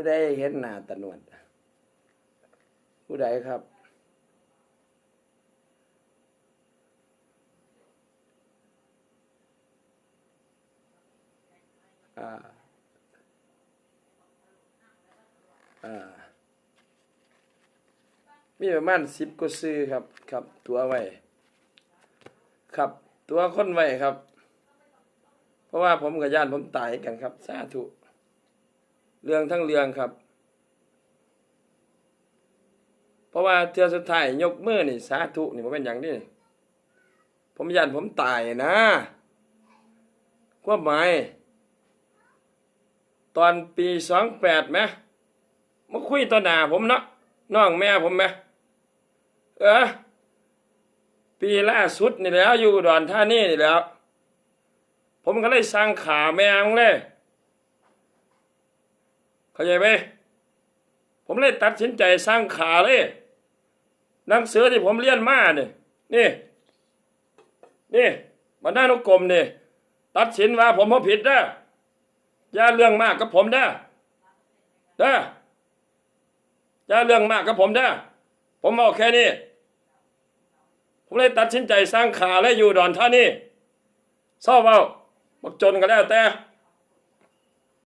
ผู้ใดเห็นหน้าตะนวด ผู้ใดครับ อ่า อ่า มีประมาณสิบกว่าซื้อครับ ครับ ตัวไว้ ครับ ตัวคนไว้ครับ เพราะว่าผมกับญาติผมตายกันครับ สาธุ เรื่องทั้งเรื่องครับ เพราะว่าเทือสุดท้ายยกมือนี่สาธุนี่ผมเป็นอย่างนี้ผมยันผมตายนะความหมายตอนปีสองแปดไหมมาคุยต่อหน้าผมเนาะน้องแม่ผมไหมเออปีล่าสุดนี่แล้วอยู่ดอนท่านี่นี่แล้ว ผมก็เลยสั่งขาแมงเลย เข้าใจไหมผมเลยตัดสินใจสร้างขาเลยหนังสือที่ผมเรียนมาเนี่ยนี่ นี่บรรณานุกรมเนี่ยตัดสินว่าผมบ่ผิดนะอย่าเรื่องมากกับผมนะนะอย่าเรื่องมากกับผมนะผมเอาแค่นี้ผมเลยตัดสินใจสร้างขาและอยู่ดอนท่านี่เศร้าเปล่าบักจนก็แล้วแต่